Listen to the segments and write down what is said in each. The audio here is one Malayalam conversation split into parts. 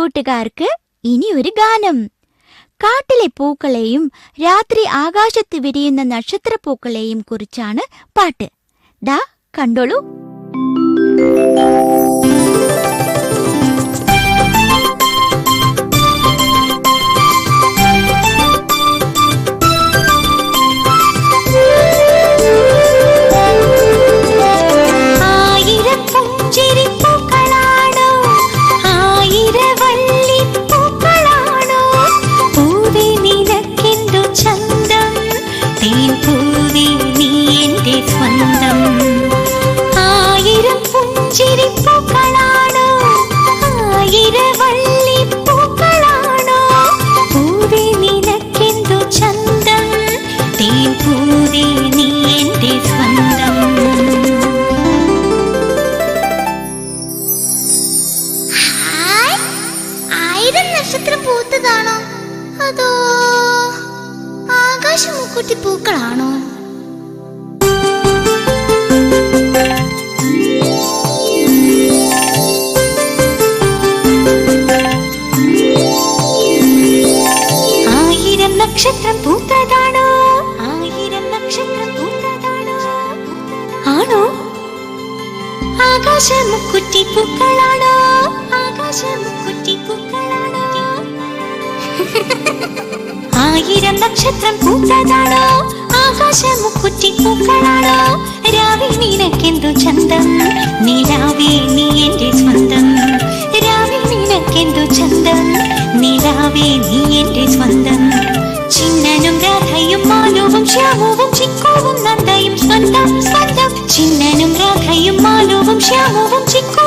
കൂട്ടുകാർക്ക് ഇനി ഒരു ഗാനം. കാട്ടിലെ പൂക്കളെയും രാത്രി ആകാശത്ത് വിരിയുന്ന നക്ഷത്ര നക്ഷത്രപ്പൂക്കളെയും കുറിച്ചാണ് പാട്ട്. ദാ കണ്ടോളൂ. ആകാശമുക്കുട്ടി പൂക്കളാണോ? ആയിരം നക്ഷത്രം പൂത്തതാണോ ആയിരം നക്ഷത്രം പൂത്തതാണോ ആണോ? ആകാശമുക്കുറ്റി പൂക്കളാണോ? ആകാശമുക്കുറ്റി പൂക്കളാണോ? ആയിരം നക്ഷത്രം പൂത്തതാണോ? ആകാശമുക്കുറ്റി പൂക്കളാണോ? രാവി നിനക്കെന്തു ചന്തം? നിലാവേ നീ എന്റെ സ്വന്തം. രാവി നിനക്കെന്തു ചന്തം? നിലാവേ നീ എന്റെ സ്വന്തം. ചിന്നനും രാധയും മാലുവും ശ്യാമവും ചിക്കുവും നന്ദയും സ്വന്തം സ്വന്തം. ചിന്നനും രാധയും മാലുവും ശ്യാമവും ചിക്കുവും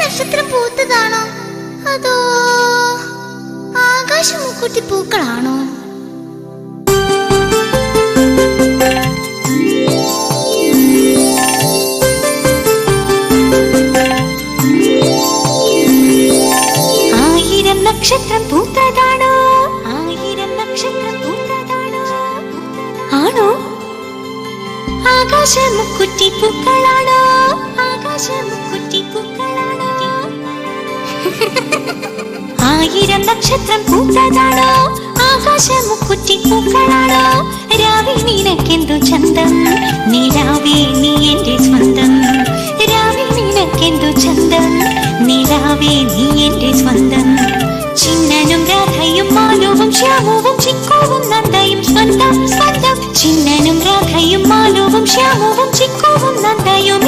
നക്ഷത്രം പൂത്തതാണോ അതോ ആകാശമുക്കുട്ടി പൂക്കളാണോ? ആയിരം നക്ഷത്രം പൂത്തതാണോ? ആകാശമുക്കുറ്റി ആയിരം നക്ഷത്രം പൂത്തതാണോ ആകാശമുക്കുറ്റി പൂക്കളാണോ രാവി നിനക്കെന്തു ചന്തം? നിലാവേ നീ എന്റെ സ്വന്തം. രാവി നിനക്കെന്തു ചന്തം? നിലാവേ നീ എന്റെ സ്വന്തം. ചിന്നനും രാധയും മാനവും ശ്യാമവും ചിക്കോവും നന്ദയും സ്വന്തം.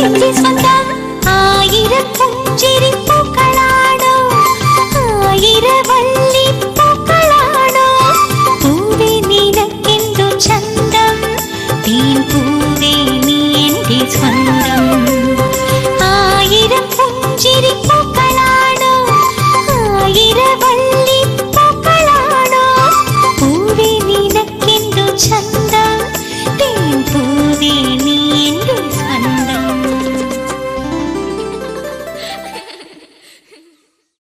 ശ്യാമവും ചിക്കുവും നന്ദയും എന്റെ സ്വന്തം ആയിരം പുഞ്ചിരിപ്പൂ